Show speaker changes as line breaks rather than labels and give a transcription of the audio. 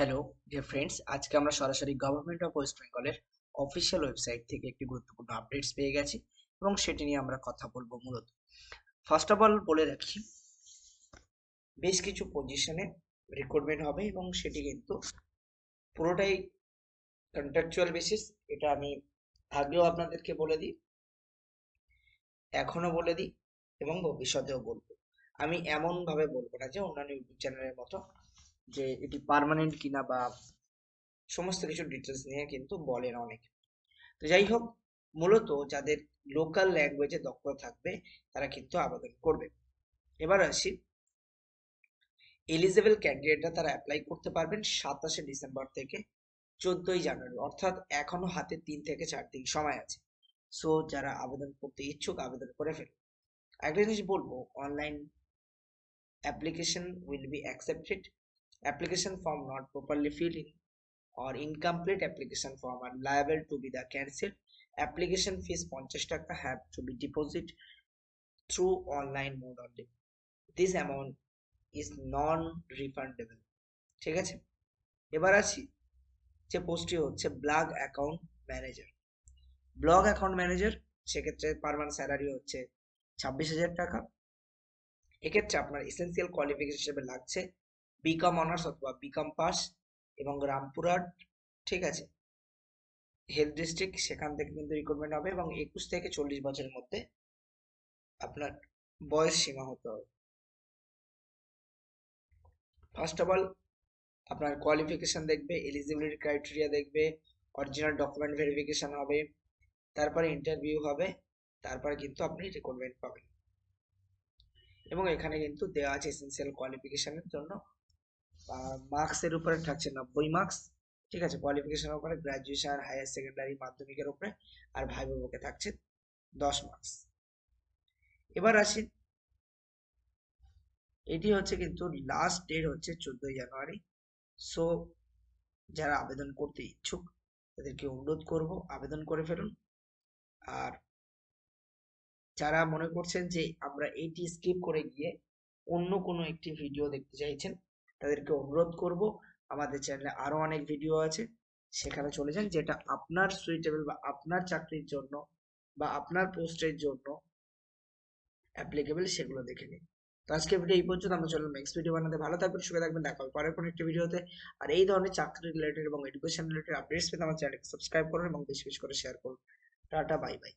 Hello dear friends আজকে আমরা সরাসরি গভর্নমেন্ট অফ ওয়েস্ট বেঙ্গলের অফিসিয়াল ওয়েবসাইট থেকে একটি গুরুত্বপূর্ণ আপডেটস পেয়ে গেছি এবং সেটি নিয়ে আমরা কথা বলব মূলত। ফার্স্ট অফ অল বলে রাখি, বেশ কিছু পজিশনে রিক্রুটমেন্ট হবে এবং সেটি কিন্তু পুরোটাই কন্ট্রাকচুয়াল বেসিস এটা আমি আগেও আপনাদেরকে বলে দিই এখনও বলে দিই এবং ভবিষ্যতেও বলব। আমি এমন ভাবে বলব না যে অন্যান্য ইউটিউব চ্যানেলের মতো যে এটি পার্মানেন্ট কিনা বা সমস্ত কিছু ডিটেলস নিয়ে কিন্তু বলেন অনেক। তো যাই হোক, মূলত যাদের লোকাল ল্যাঙ্গুয়েজে দক্ষতা থাকবে, তারা কিন্তু আবেদন করবে। এবার আসি। এলিজেবল ক্যান্ডিডেটরা তারা অ্যাপ্লাই করতে পারবেন সাতাশে ডিসেম্বর থেকে চোদ্দই জানুয়ারি, অর্থাৎ এখনও হাতে তিন থেকে চার দিন সময় আছে। সো যারা আবেদন করতে ইচ্ছুক, আবেদন করে ফেলুন। একটা জিনিস বলব online application will be accepted application form not properly filled in or incomplete application form are liable to be the cancelled application fees 50 টাকা have to be deposit through online mode only this amount is non refundable ঠিক আছে এবার আসি যে পোস্টটি হচ্ছে blog account manager blog account manager সেক্ষেত্রে per month salary হচ্ছে ছাব্বিশ হাজার টাকা এক্ষেত্রে আপনার এসেন্সিয়াল কোয়ালিফিকেশন হিসেবে লাগছে বিকম অনার্স অথবা বিকম পাস এবং রামপুরহাট, ঠিক আছে? হেলথ ডিস্ট্রিক্ট সেখান থেকে কিন্তু রিক্রুটমেন্ট হবে এবং একুশ থেকে চল্লিশ বছরের মধ্যে আপনার বয়স সীমা হতে হবে। ফার্স্ট অফ অল আপনার কোয়ালিফিকেশন দেখবে এলিজিবিলিটি ক্রাইটেরিয়া দেখবে অরিজিনাল ডকুমেন্ট ভেরিফিকেশন হবে, তারপরে ইন্টারভিউ হবে, তারপরে কিন্তু আপনি রিক্রুটমেন্ট পাবেন। এবং এখানে কিন্তু দেওয়া আছে এসেন্সিয়াল কোয়ালিফিকেশনের জন্য। মার্কসের উপরে থাকছে নব্বই মার্কস ঠিক আছে? কোয়ালিফিকেশনের উপরে গ্রাজুয়েশন হায়ার সেকেন্ডারি মাধ্যমিকের উপরে আর ভাই বাবুকে থাকছে দশ মার্কস এবার আসি, এটি হচ্ছে কিন্তু লাস্ট ডেট হচ্ছে চোদ্দই জানুয়ারি। সো যারা আবেদন করতে ইচ্ছুক, তাদেরকে অনুরোধ করব, আবেদন করে ফেলুন। আর যারা মনে করছেন যে আমরা এইটি স্কিপ করে গিয়ে অন্য কোনো একটি ভিডিও দেখতে চাইছেন তাদেরকে অনুরোধ করব, আমাদের চ্যানেলে আরও অনেক ভিডিও আছে, সেখানে চলে যান, যেটা আপনার সুইটেবল বা আপনার চাকরির জন্য বা আপনার পোস্টের জন্য অ্যাপ্লিকেবল সেগুলো দেখে নিন। তো আজকে ভিডিও এই পর্যন্ত, আমরা চললাম নেক্সট ভিডিও বানাতে। ভালো থাকবেন, সুখে থাকবেন, দেখা হবে পরের কোনো একটি ভিডিওতে আর এই ধরনের চাকরি রিলেটেড এবং এডুকেশন রিলেটেড আপডেটস পেতে আমার চ্যানেলকে সাবস্ক্রাইব করুন এবং বেশি বেশি করে শেয়ার করুন। Tata bye bye